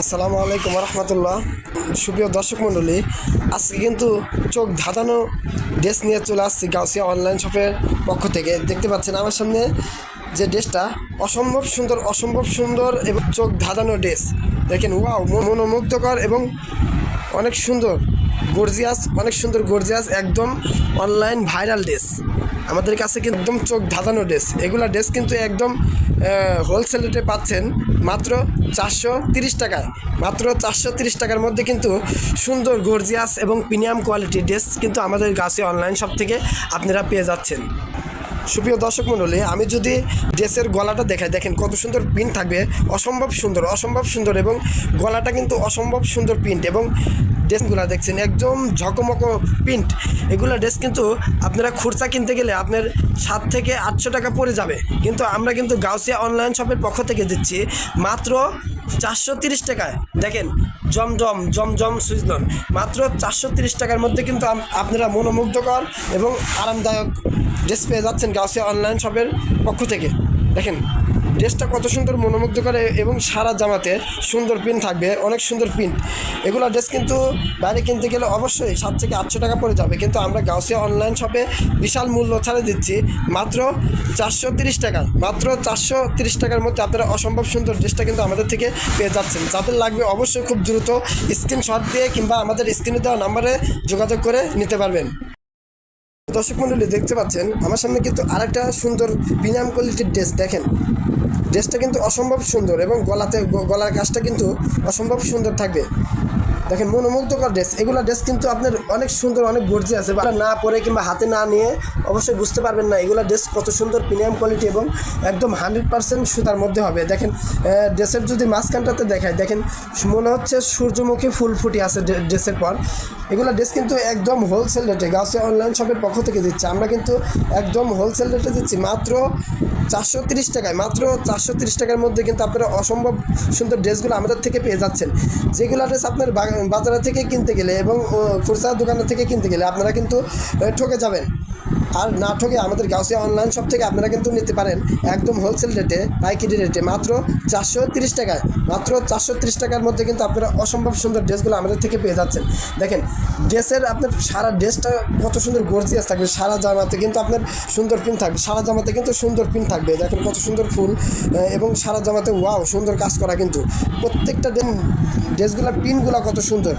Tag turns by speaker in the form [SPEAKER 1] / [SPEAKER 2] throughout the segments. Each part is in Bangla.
[SPEAKER 1] আসসালামু আলাইকুম রহমতুল্লাহ। সুপ্রিয় দর্শক মণ্ডলী, আজকে কিন্তু চোখ ধাঁধানো ড্রেস নিয়ে চলে আসছি গাউসিয়া অনলাইন শপের পক্ষ থেকে। দেখতে পাচ্ছেন আমার সামনে যে ড্রেসটা, অসম্ভব সুন্দর অসম্ভব সুন্দর এবং চোখ ধাঁধানো ড্রেস। দেখেন, ওয়াও মনোমুগ্ধকর এবং অনেক সুন্দর। গর্জিয়াস, অনেক সুন্দর গর্জিয়াস, একদম অনলাইন ভাইরাল ড্রেস আমাদের কাছে কিন্তু একদম চোখ ধাঁধানো ড্রেস এগুলো ড্রেস কিন্তু একদম হোলসেল রেটে পাচ্ছেন মাত্র চারশো তিরিশ টাকায় মাত্র চারশো তিরিশ টাকার মধ্যে কিন্তু সুন্দর গর্জিয়াস এবং প্রিমিয়াম কোয়ালিটির ড্রেস কিন্তু আমাদের কাছে অনলাইন শপ থেকে আপনারা পেয়ে যাচ্ছেন। সুপ্রিয় দর্শক মণ্ডলী, আমি যদি ড্রেসের গলাটা দেখাই, দেখেন কত সুন্দর প্রিন্ট থাকবে। অসম্ভব সুন্দর অসম্ভব সুন্দর এবং গলাটা কিন্তু অসম্ভব সুন্দর প্রিন্ট এবং ড্রেসগুলো দেখছেন, একদম ঝকমকো প্রিন্ট এগুলো ড্রেস কিন্তু আপনারা খুরসা কিনতে গেলে আপনার সাত থেকে আটশো টাকা পড়ে যাবে। কিন্তু আমরা কিন্তু গাউসিয়া অনলাইন শপের পক্ষ থেকে দিচ্ছি মাত্র চারশো টাকায়। দেখেন জমজম জমজম সুইজলন। মাত্র চারশো তিরিশ টাকার মধ্যে কিন্তু আপনারা মনোমুগ্ধকর এবং আরামদায়ক ড্রেস পেয়ে যাচ্ছেন গাউসিয়া অনলাইন শপের পক্ষ থেকে। দেখেন ড্রেসটা কত সুন্দর মনোমুগ্ধ করে এবং সারা জামাতে সুন্দর প্রিন্ট থাকবে, অনেক সুন্দর প্রিন্ট এগুলো ড্রেস কিন্তু বাইরে কিনতে গেলে অবশ্যই সাত থেকে আটশো টাকা পড়ে যাবে, কিন্তু আমরা গাউসিয়া অনলাইন শপে বিশাল মূল্য ছাড়ে দিচ্ছি। মাত্র চারশো তিরিশ টাকা, মাত্র চারশো তিরিশ টাকার মধ্যে আপনারা অসম্ভব সুন্দর ড্রেসটা কিন্তু আমাদের থেকে পেয়ে যাচ্ছেন। যাদের লাগবে অবশ্যই খুব দ্রুত স্ক্রিনশট দিয়ে কিংবা আমাদের স্ক্রিনে দেওয়া নাম্বারে যোগাযোগ করে নিতে পারবেন। দর্শক মণ্ডলী দেখতে পাচ্ছেন আমার সামনে কিন্তু আরেকটা সুন্দর বিনাম কোয়ালিটির ড্রেস দেখেন। ড্রেসটা কিন্তু অসম্ভব সুন্দর এবং গলাতে গলার কাজটা কিন্তু অসম্ভব সুন্দর থাকবে। দেখেন মনোমুগ্ধকর ড্রেস। এগুলো ড্রেস কিন্তু আপনার অনেক সুন্দর, অনেক গর্জি আছে। বা না পরে কিংবা হাতে না নিয়ে অবশ্যই বুঝতে পারবেন না এগুলো ড্রেস কত সুন্দর প্রিমিয়াম কোয়ালিটি এবং একদম হান্ড্রেড পার্সেন্ট সুতার মধ্যে হবে। দেখেন ড্রেসের যদি মাঝখানটাতে দেখায় দেখেন, মনে হচ্ছে সূর্যমুখী ফুল ফুটে আছে ড্রে- ড্রেসের পর। এগুলো ড্রেস কিন্তু একদম হোলসেল রেটে গাছে অনলাইন শপের পক্ষ থেকে দিচ্ছে। আমরা কিন্তু একদম হোলসেল রেটে দিচ্ছি মাত্র চারশো টাকায়, মাত্র চারশো তিরিশ টাকার মধ্যে কিন্তু আপনারা অসম্ভব সুন্দর ড্রেসগুলো আমাদের থেকে পেয়ে যাচ্ছেন। যেগুলো ড্রেস আপনার বাজার থেকে কিনতে গেলে এবং খুচরা দোকানের থেকে কিনতে গেলে আপনারা কিন্তু ঠকে যাবেন। আর না ঠকে আমাদের গাউসিয়া অনলাইন শপ থেকে আপনারা কিন্তু নিতে পারেন একদম হোলসেল রেটে পাইকারি রেটে মাত্র চারশো তিরিশ টাকায়, মাত্র চারশো তিরিশ টাকার মধ্যে কিন্তু আপনারা অসম্ভব সুন্দর ড্রেসগুলো আমাদের থেকে পেয়ে যাচ্ছেন। দেখেন, ড্রেসের আপনার সারা ড্রেসটা কত সুন্দর গর্জিয়াস থাকবে, সারা জামাতে কিন্তু আপনার সুন্দর প্রিন্ট থাকবে, সারা জামাতে কিন্তু সুন্দর প্রিন্ট থাকবে। দেখেন কত সুন্দর ফুল এবং সারা জামাতে ওয়াও সুন্দর কাজ করা কিন্তু। প্রত্যেকটা ড্রেসগুলোর প্রিন্টগুলো কত সুন্দর,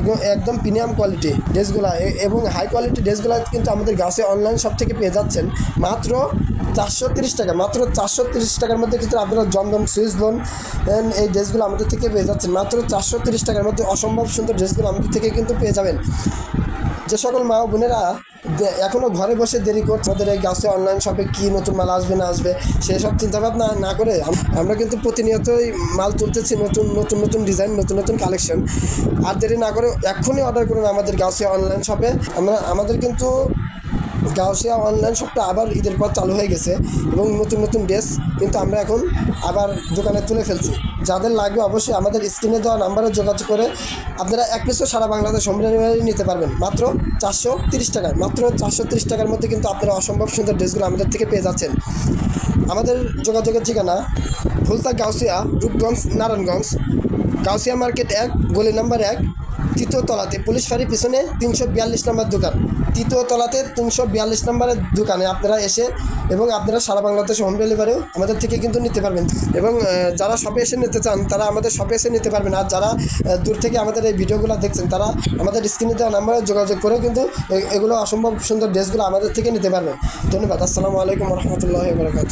[SPEAKER 1] এবং একদম প্রিমিয়াম কোয়ালিটি ড্রেসগুলো এবং হাই কোয়ালিটি ড্রেসগুলো কিন্তু আমাদের গাছে অনলাইন সব থেকে পেয়ে যাচ্ছেন, মাত্র চারশো তিরিশ টাকা, মাত্র চারশো তিরিশ টাকার মধ্যে কিন্তু আপনারা জমজম সুইচ লোন এই ড্রেসগুলো আমাদের থেকে পেয়ে যাচ্ছেন। মাত্র চারশো তিরিশ টাকার মধ্যে অসম্ভব সুন্দর ড্রেসগুলো আমাদের থেকে কিন্তু পেয়ে যাবেন। যে সকল মা বোনেরা এখনও ঘরে বসে দেরি করছে আমাদের এই গাছে অনলাইন শপে কী নতুন মাল আসবে, না আসবে সেই সব চিন্তাভাবনা না করে আমরা কিন্তু প্রতিনিয়তই মাল তুলতেছি, নতুন নতুন নতুন ডিজাইন নতুন নতুন কালেকশন আর দেরি না করে এক্ষুনি অর্ডার করুন আমাদের গাছে অনলাইন শপে আমরা আমাদের কিন্তু গাউসিয়া অনলাইন শপটা আবার ঈদের পর চালু হয়ে গেছে এবং নতুন নতুন ড্রেস কিন্তু আমরা এখন আবার দোকানে তুলে ফেলছি। যাদের লাগবে অবশ্যই আমাদের স্ক্রিনে দেওয়া নাম্বারে যোগাযোগ করে আপনারা এক পিসও সারা বাংলাদেশ হোম নিতে পারবেন। মাত্র চারশো তিরিশ টাকায়, মাত্র চারশো তিরিশ টাকার মধ্যে কিন্তু আপনারা অসম্ভব সুন্দর ড্রেসগুলো আমাদের থেকে পেয়ে যাচ্ছেন। আমাদের যোগাযোগের ঠিকানা ভুলতা গাউসিয়া, রূপগঞ্জ, নারায়ণগঞ্জ। গাউসিয়া মার্কেট এক, গলি নাম্বার এক, তৃতীয় তলাতে পুলিশ ফাঁড়ির পিছনে তিনশো বিয়াল্লিশ নম্বর দোকান। তৃতীয় তলাতে তিনশো বিয়াল্লিশ নম্বরের দোকানে আপনারা এসে এবং আপনারা সারা বাংলাদেশ হোম ডেলিভারিও আমাদের থেকে কিন্তু নিতে পারবেন। এবং যারা শপে এসে নিতে চান, তারা আমাদের শপে এসে নিতে পারবেন। আর যারা দূর থেকে আমাদের এই ভিডিওগুলো দেখছেন, তারা আমাদের স্ক্রিনে দেওয়া নাম্বারে যোগাযোগ করেও কিন্তু এগুলো অসম্ভব সুন্দর ড্রেসগুলো আমাদের থেকে নিতে পারবেন। ধন্যবাদ। আসসালামু আলাইকুম রহমতুল্লাহ বরকাত